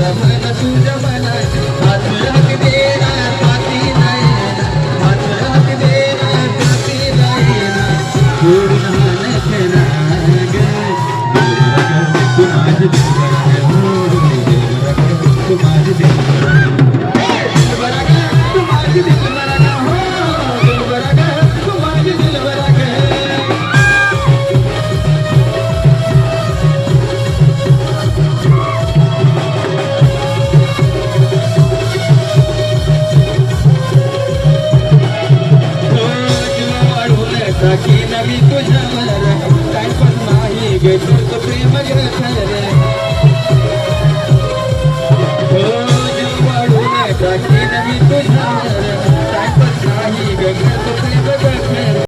प्रभन तुझ मना सखी नवी तुझ्यावर काय पण नाही गे तुझं प्रेम गे